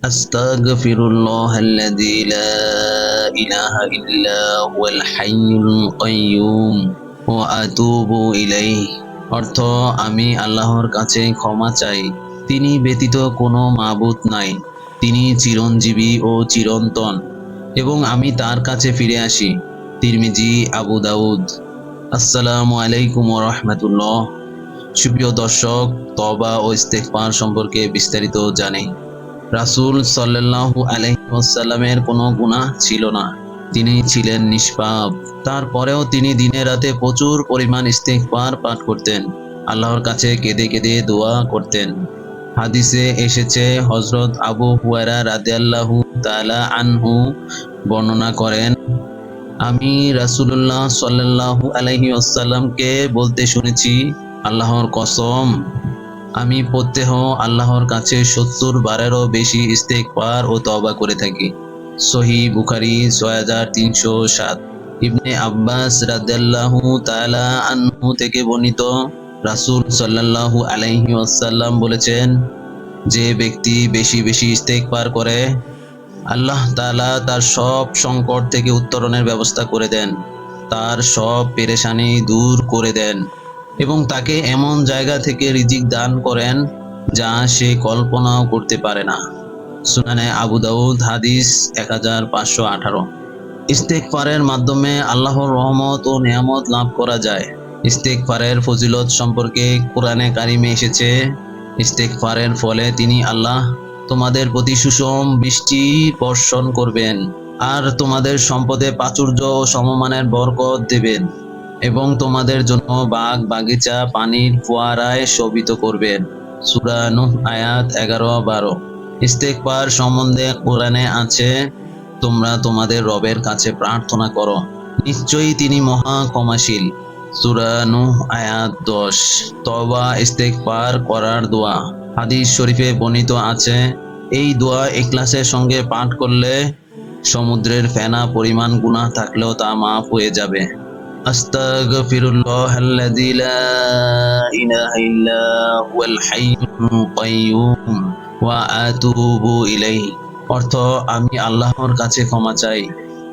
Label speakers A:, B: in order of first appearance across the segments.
A: أستغفر الله الذي لا إله إلا هو الحي القيوم وأتوب إليه অর্থ আমি আল্লাহর কাছে ক্ষমা চাই তিনি ব্যতীত কোনো মাবুত নাই তিনি চিরঞ্জীবী ও চিরন্তন এবং আমি তার কাছে ফিরে আসি তিরমিজি আবু দাউদ আসসালামু আলাইকুম রহমতুল্লাহ সুপ্রিয় দর্শক তবা ও ইস্তেকফার সম্পর্কে বিস্তারিত জানে রাসূল সাল্লাল্লাহু আলাইহি কোনো গুনাহ ছিল না। তিনি ছিলেন নিষ্পাপ। তারপরেও তিনি দিনে রাতে প্রচুর পরিমাণ ইস্তেগফার পাঠ করতেন। আল্লাহর কাছে কেঁদে কেঁদে দোয়া করতেন। হাদিসে এসেছে হজরত আবু হুয়ারা রাদিয়াল্লাহু তাআলা আনহু বর্ণনা করেন, আমি রাসূলুল্লাহ সাল্লাল্লাহু আলাইহি ওয়াসাল্লামকে বলতে শুনেছি, আল্লাহর কসম আমি প্রত্যহ আল্লাহর কাছে সত্তর বারেরও বেশি ইস্তেক পার ও তওবা করে থাকি। সহি বুখারি, ছয় হাজার তিনশো সাত। ইবনে আব্বাস রাদিয়াল্লাহু তাআলা আনহু থেকে বর্ণিত রাসূল সাল্লাল্লাহু আলাইহি ওয়াসাল্লাম বলেছেন, যে ব্যক্তি বেশি বেশি ইস্তেক পার করে, আল্লাহ তাআলা তার সব সংকট থেকে উত্তরণের ব্যবস্থা করে দেন। তার সব পেরেশানি দূর করে দেন। এবং তাকে এমন জায়গা থেকে রিজিক দান করেন যা সে কল্পনাও করতে পারে না। সুনানে আবু দাউদ, হাদিস এক হাজার পাঁচশো আঠারো। ইস্তেকফারের মাধ্যমে আল্লাহর রহমত ও নিয়ামত লাভ করা যায়। ইস্তেকফারের ফজিলত সম্পর্কে কোরআনে কারিমে এসেছে ইস্তেকফারের ফলে তিনি আল্লাহ তোমাদের প্রতি সুষম বৃষ্টি বর্ষণ করবেন আর তোমাদের সম্পদে প্রাচুর্য ও সমমানের বরকত দেবেন। এবং তোমাদের জন্য বাগ, বাগিচা, পানির ফোয়ারায় শোভিত করবেন সূরা নূহ, আয়াত এগারো, বারো। ইস্তেকবার সম্বন্ধে কোরআনে আছে, তোমরা তোমাদের রবের কাছে প্রার্থনা করো। নিশ্চয়ই তিনি মহা ক্ষমাশীল। সূরা নূহ, আয়াত দশ। তবা ইস্তেকবার করার দোয়া। হাদিস শরীফে বর্ণিত আছে, এই দোয়া ইখলাসের সঙ্গে পাঠ করলে সমুদ্রের ফেনা পরিমাণ গুনাহ থাকলেও তা মাফ হয়ে যাবে। أستغفر الله الذي لا إله إلا هو الحي القيوم وأتوب إليه অর্থ আমি আল্লাহর কাছে ক্ষমা চাই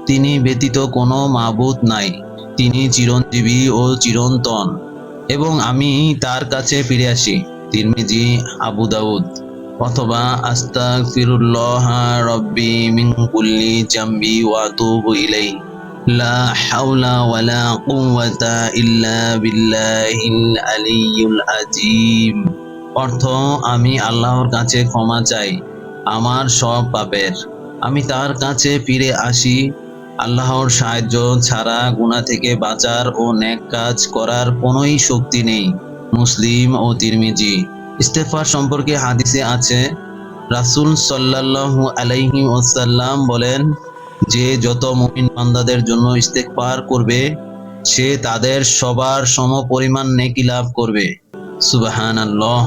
A: তিনি ব্যতীত কোনো মাবুদ নাই তিনি চিরঞ্জীবী ও চিরন্তন এবং আমি তার কাছে ফিরে আসি তিরমিজি আবু দাউদ অথবা আস্তাগফিরুল্লাহ রব্বি মিন কুল্লি জামবি ওয়া আতুবু ইলাইহি لا حول ولا قوة إلا بالله العلي العظيم অর্থ, আমি আল্লাহর কাছে ক্ষমা চাই, আমার সব পাপের। আমি তার কাছে ফিরে আসি, আল্লাহর সাহায্য ছাড়া গুণা থেকে বাঁচার ও ন্যাক কাজ করার কোনোই শক্তি নেই। মুসলিম ও তিরমিজি। ইস্তেফার সম্পর্কে হাদিসে আছে, রাসুল সাল্লাহ আলাইহি ওসাল্লাম বলেন যে যত মুমিন বান্দাদের জন্য ইস্তেকবার করবে, সে তাদের সবার সমপরিমাণ নেকি লাভ করবে। সুবাহান আল্লাহ